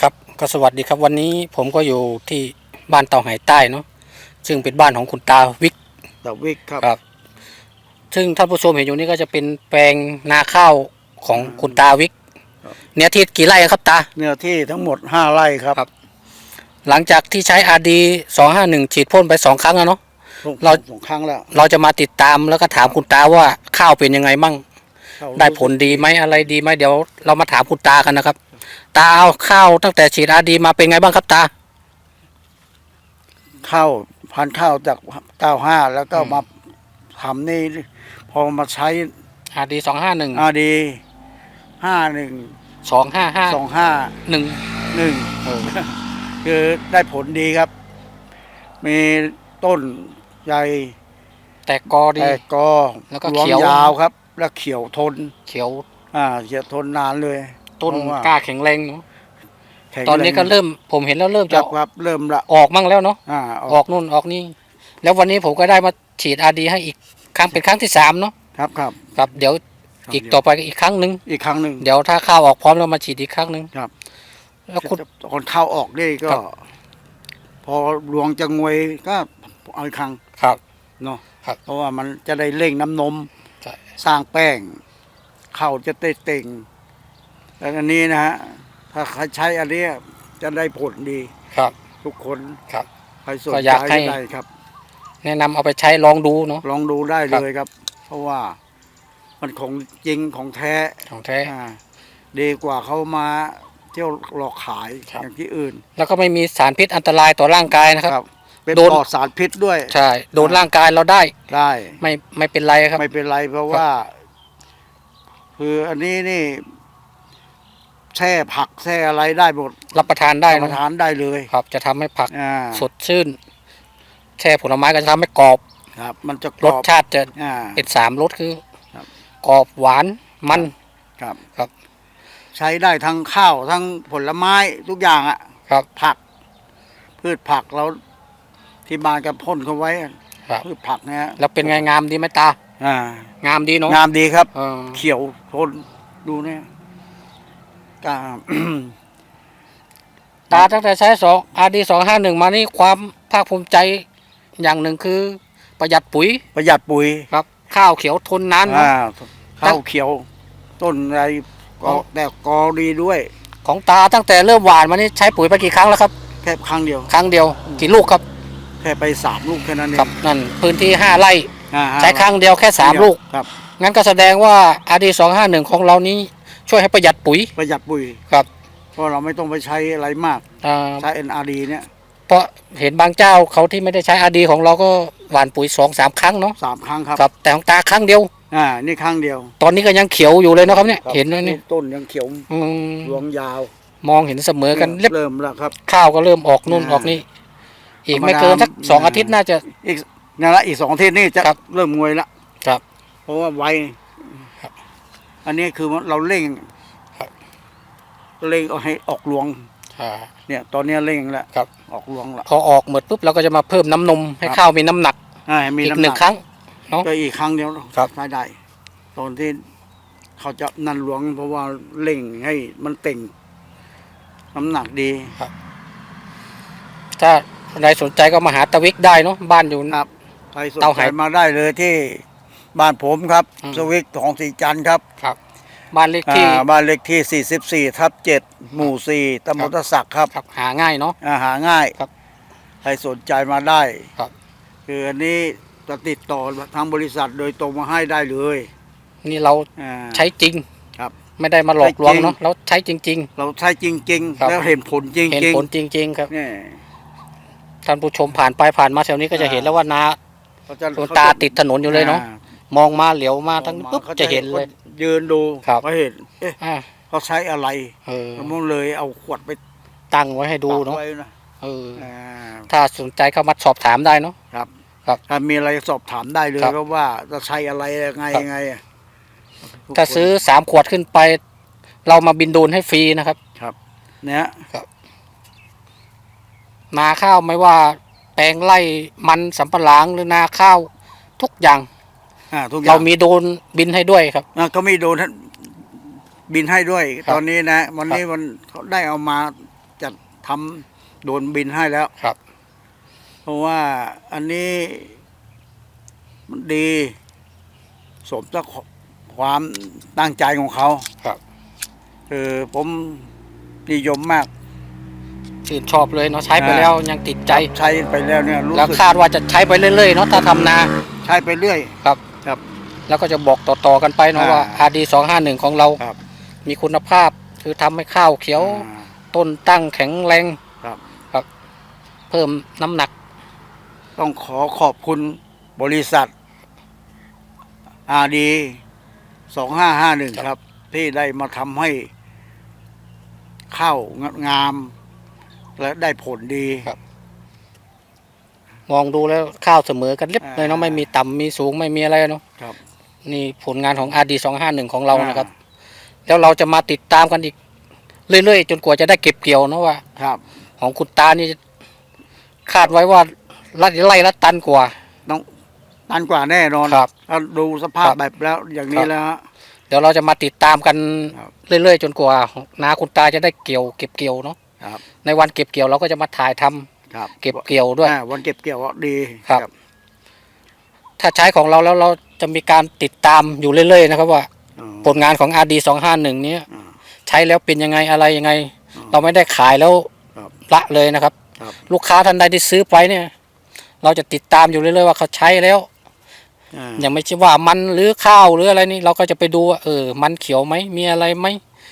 ครับก็สวัสดีครับวันนี้ผมก็อยู่ที่บ้านเตาไหใต้เนาะซึ่งเป็นบ้านของคุณตาวิกดอกวิกครับ ครับ ซึ่งท่านผู้ชมเห็นอยู่นี่ก็จะเป็นแปลงนาข้าวของคุณตาวิกครับเนี่ยที่กี่ไร่ครับตาเนื้อที่ทั้งหมดห้าไร่ครับครับ หลังจากที่ใช้อาดีสองห้าหนึ่งฉีดพ่นไปสองครั้งแล้วเนาะสองเราสองครั้งแล้ว เราจะมาติดตามแล้วก็ถามคุณตาว่าข้าวเป็นยังไงมั่งเข้าได้ผลดีไหมอะไรดีไหมเดี๋ยวเรามาถามคุณตากันนะครับ ตาเอาข้าวตั้งแต่ฉีดอาดีมาเป็นไงบ้างครับตาเข้าพันธุ์ข้าวจากเก้าห้าแล้วก็อืม มาทำนี่พอมาใช้อาดีสองห้าหนึ่งอาดีห้าหนึ่งสองห้าห้าสองห้าหนึ่งหนึ่งคือได้ผลดีครับ มีต้นใหญ่แต่กอดี แต่กอแล้วก็รวงเขียว ยาวครับ แล้วเขียวทน เขียว อ่าเขียวทนนานเลย ต้นเพราะว่กล้าแข็งแรงเนอะแข็งตอนนี้ก็แรงเริ่มผมเห็นแล้วเริ่มคจะรับครับเริ่มละออกมั่งแล้วเนาะอ่าออออกกนู่นออกนี่แล้ววันนี้ผมก็ได้มาฉีดอาดีให้อีกครั้งเป็นครั้งที่สามเนาะครับครับ ครับเดี๋ยวครับ อีกต่อไปอีกครั้งหนึ่งอีกครั้งหนึ่ง เดี๋ยวถ้าข้าวออกพร้อมแล้วมาฉีดอีกครั้งหนึ่งครับ แล้วคุณ ตอนเข้าออกนี่ก็ ครับ พอหลวงจะงวยก็เอาอีกครั้งครับ เนาะครับเพราะว่ามันจะได้เร่งน้ำนม ใช่ สร้างแป้ง เข้าจะได้เต่ง แล้วอันนี้นะฮะถ้าใครใช้อันเนี้ยจะได้ผลดีครับ ทุกคนครับใครสนก็ใจอยากให้ ได้ครับ แนะนำเอาไปใช้ลองดูเนาะ ลองดูได้ครับ เลยครับ เพราะว่ามันของจริงของแท้ของแท้ อ่าดีกว่าเขามาเที่ยวหลอกขายครับ อย่างที่อื่นแล้วก็ไม่มีสารพิษอันตรายต่อร่างกายนะครับครับเป็นโดน ปลอดสารพิษด้วยใช่โดนร่างกายเราได้ได้ ไม่ไม่เป็นไรครับ ไม่เป็นไรเพราะว่า คืออันนี้นี่ แช่ผักแช่อะไรได้หมดรับประทานได้รับปนะระทานได้เลยครับ จะทำให้ผักอ่าสดชื่น แช่ผลไม้ก็จะทำให้กรอบครับ มันจะกรรสอบชาติจะอ่าเป็นสามรสคือครับกรอบหวานมันครับครับ ใช้ได้ทั้งข้าวทั้งผลไม้ทุกอย่างอะครับ ผัก พืชผักเราที่บ้านก็พ่นเขาไว้ครับพืชผักเนี่ยแล้วเป็นไงงามดีไหมตา อ่า งามดีเนาะงามดีครับเออเขียวทนดูเนี่ย กาตาตั้งแต่ใช้สองอาดีสองห้าหนึ่งมานี่ความภาคภูมิใจอย่างหนึ่งคือ ประหยัดปุ๋ยประหยัดปุ๋ยครับ ข้าวเขียวทนนานนะอ่าข้าวเขียว ต้นอะไรก็อ๋อแต่กอดีด้วย ของตาตั้งแต่เริ่มหวานมานี่ใช้ปุ๋ยไปกี่ครั้งแล้วครับ แค่ครั้งเดียว ครั้งเดียวกี่ลูกครับ แค่ไปสามลูกแค่นั้นเองครับนั่นพื้นที่ห้าไร่อ่าใช้ครั้งเดียวแค่สามลูกครับงั้นก็แสดงว่าอาดีสองห้าหนึ่งของเรานี้ ช่วยให้ประหยัดปุ๋ยประหยัดปุ๋ยครับเพราะเราไม่ต้องไปใช้อะไรมากอ่าใช้ NRD เนี่ยเพราะเห็นบางเจ้าเขาที่ไม่ได้ใช้อาดีของเราก็หว่านปุ๋ยสองสามครั้งเนาะสามครั้งครับครับแต่ของตาครั้งเดียว อ่านี่ครั้งเดียวตอนนี้ก็ยังเขียวอยู่เลยนะครับเนี่ยครับเห็นไหมเนี่ยต้นยังเขียวอืมรวงยาวมองเห็นเสมอกันเรียบเริ่มแล้วครับ ข้าวก็เริ่มออกนู่นอ่าออกนี่อีกไม่เกินสักธรรมดาสองอาทิตย์น่าจะ อีกนั่นละอีกสองอาทิตย์นี่จะครับเริ่มงวยละครับ เพราะว่าไวครับ อันนี้คือเราเร่งครับเร่งเอาให้ออกรวงอ่าเนี่ย ตอนนี้เร่งแล้วครับ ออกรวงละพอออกหมดปุ๊บเราก็จะมาเพิ่มน้ำนมให้ครับข้าวมีน้ำหนักอ่าให้มีอีกน้ำหหนึ่นังกครั้งเนาะก็อีกครั้งเดียวครับใช้ได้ ตอนที่เขาจะนันหลวงเพราะว่าเร่งให้มันเต่ง น้ำหนักดีถ้าคนใดสนใจก็มาหาตะวิกได้เนาะบ้านอยู่ครับใครสนเตาใจไหมาได้เลยที่ บ้านผมครับ อืม สวิกของสีจันทร์ครับครับ บ้านเลขที่ อ่าบ้านเลขที่ 44 ทับ 7 หมู่ 4ตำบลตะสักครับครับหาง่ายเนาะ อาหาง่ายครับใครสนใจมาได้ ครับ คืออันนี้จะติดต่อทางบริษัทโดยตรงมาให้ได้เลยนี่เราอ่า ใช้จริงครับไม่ได้มาหลอกลวงใช้จริงเนาะเราใช้จริง เราใช้จริง ครับๆแล้วเห็นผลจริงๆเห็นๆผลจริง ๆ ครับเนี่ยท่านผู้ชมผ่านไปผ่านมาแถวนี้ก็จะอ่าเห็นแล้วว่านาเขาจะดวงตาติดถนนอยู่เลยเนาะ อ่า มองมาเหลียวมาทั้งออกปุ๊บขาจะเห็นเลย ยืนดูครับเขาเห็นเอ๊ะอ่าเขาใช้อะไรเออแล้วมันเลยเอาขวดไปตั้งไว้ให้ดูเนาะปักไว้นะเอออ่าถ้าสนใจเข้ามาสอบถามได้เนาะครับ ครับถ้ามีอะไรสอบถามได้เลยครับเพราะว่าจะใช้อะไรยังไงครับยังไงอะทุกถ้าคนซื้อสามขวดขึ้นไป เรามาบินโดรนให้ฟรีนะครับเนี่ยนาข้าวไม่ว่าแปลงไร่มันสำปะหลังหรือนาข้าวทุกอย่าง อ่าทุกอย่าเรางมีโดรนบินให้ด้วยครับอะก็มีโดนท่านบินให้ด้วยครับตอนนี้นะ วันนี้มันเขาได้เอามาจะทำโดนบินให้แล้วครับ เพราะว่าอันนี้มันดีสมกับความตั้งใจของเขาครับเออผมนิยมมากชื่นชอบเลยเนาะใช้ไปอ่าแล้วยังติดใจใช้ไปแล้วเนี่ยรู้แล้วสึกคาดว่าจะใช้ไปเรื่อยๆเนาะถ้าทำนา ใช้ไปเรื่อยครับครับ แล้วก็จะบอกต่อๆกันไปเนาะอ่าว่า RD สองห้าหนึ่งของเราครับมีคุณภาพคือทำให้ข้าวเขียวอ่าต้นตั้งแข็งแรงครับครับ เพิ่มน้ำหนัก ต้องขอขอบคุณบริษัทอาดีสองห้าห้าหนึ่งครับ ที่ได้มาทำให้ข้าวงาม และได้ผลดีครับมองดูแล้วข้าวเสมอกันเรียบเลยเนาะอ่าไม่มีต่ำมีสูงไม่มีอะไรเนาะครับ นี่ผลงานของ RD สองห้าหนึ่งของเรานะครับ แล้วเราจะมาติดตามกันอีก เรื่อยๆ จนกว่าจะได้เก็บเกี่ยวเนาะว่า ครับ ของคุณตานี่คาดไว้ว่าลัดไล่ละตันกว่า ต้องตันกว่าแน่นอนครับถ้าดูสภาพครับ แบบแล้วอย่างนี้ครับแล้วฮะ เดี๋ยวเราจะมาติดตามกันครับ เรื่อยๆ จนกว่านาคุณตาจะได้เกี่ยวเก็บเกี่ยวเนาะครับในวันเก็บเกี่ยวเราก็จะมาถ่ายทำครับเก็บเกี่ยวด้วย อ่าวันเก็บเกี่ยวดีครับ ถ้าใช้ของเราแล้วเราจะมีการติดตามอยู่เรื่อยๆนะครับว่าอ๋อผลงานของ RD สองห้าหนึ่งนี้อ่าใช้แล้วเป็นยังไงอะไรยังไงอ๋อเราไม่ได้ขายแล้วครับละเลยนะครับครับ ลูกค้าท่านใดที่ซื้อไปเนี่ย เราจะติดตามอยู่เรื่อยๆว่าเขาใช้แล้วอ่ายังไม่ใช่ว่ามันหรือข้าวหรืออะไรนี่เราก็จะไปดูว่าเออ มันเขียวไหมมีอะไรไหม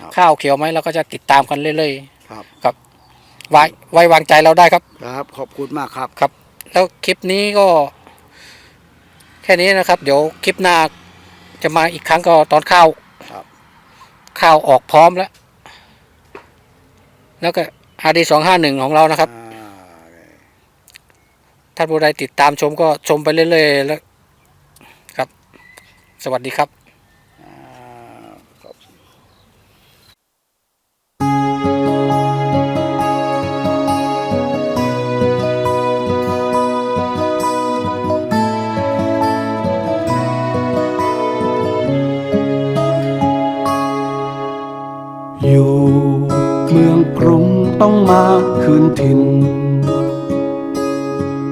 ครับข้าวเขียวไหมเราก็จะติดตามกันเรื่อยครับๆไว้ไว้วางใจเราได้ครับ ครับ ขอบคุณมากครับแล้วคลิปนี้ก็แค่นี้นะครับ เดี๋ยวคลิปหน้าจะมาอีกครั้งก็ตอนข้าวครับข้าวออกพร้อมแล้ว แล้วก็อาดีสองห้าหนึ่งของเรานะครับอ่าท่านผู้ใดติดตามชมก็ชมไปเรื่อยๆแล้วครับ สวัสดีครับ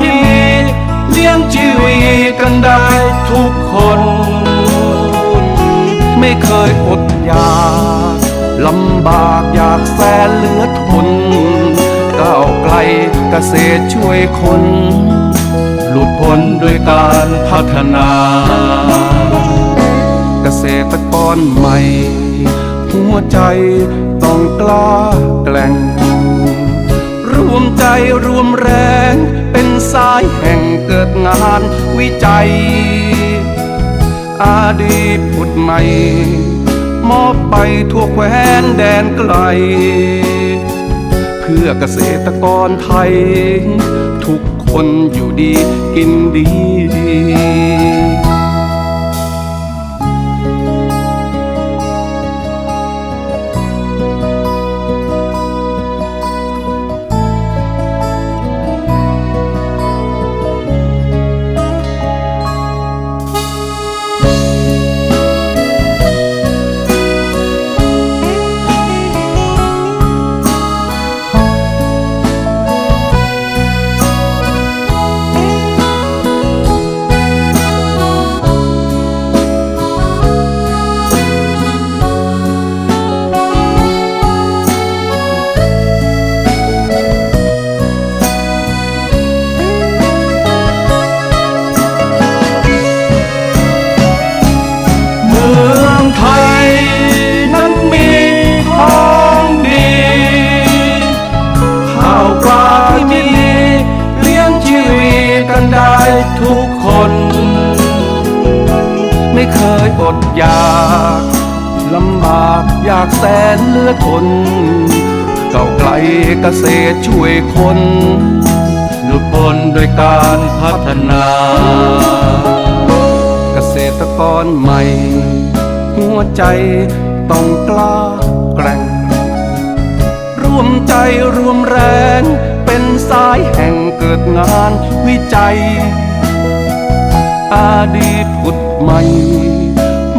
ที่มีเลี้ยงชีวิตกันได้ทุกคน ไม่เคยอดอยากลำบากอยากแสนเหลือทนก้าวไกลเกษตรช่วยคน หลุดพ้นด้วยการพัฒนา เกษตรกรใหม่ หัวใจต้องกล้าแกล่ง วมใจรวมแรง เป็นสายแห่งเกิดงานวิจัย อาดีผุดใหม่ มอบไปทั่วแคว้นแดนไกล เพื่อเกษตรกรไทย ทุกคนอยู่ดีกินดี ยากลำบากอยากแสนเลือทนเก่าไกลเกษตรช่วยคนหลุดพ้นโดยการพัฒนา เกษตรกรใหม่ หัวใจต้องกล้าแกร่งรวมใจรวมแรง เป็นสายแห่งเกิดงานวิจัย อดีตผุดใหม่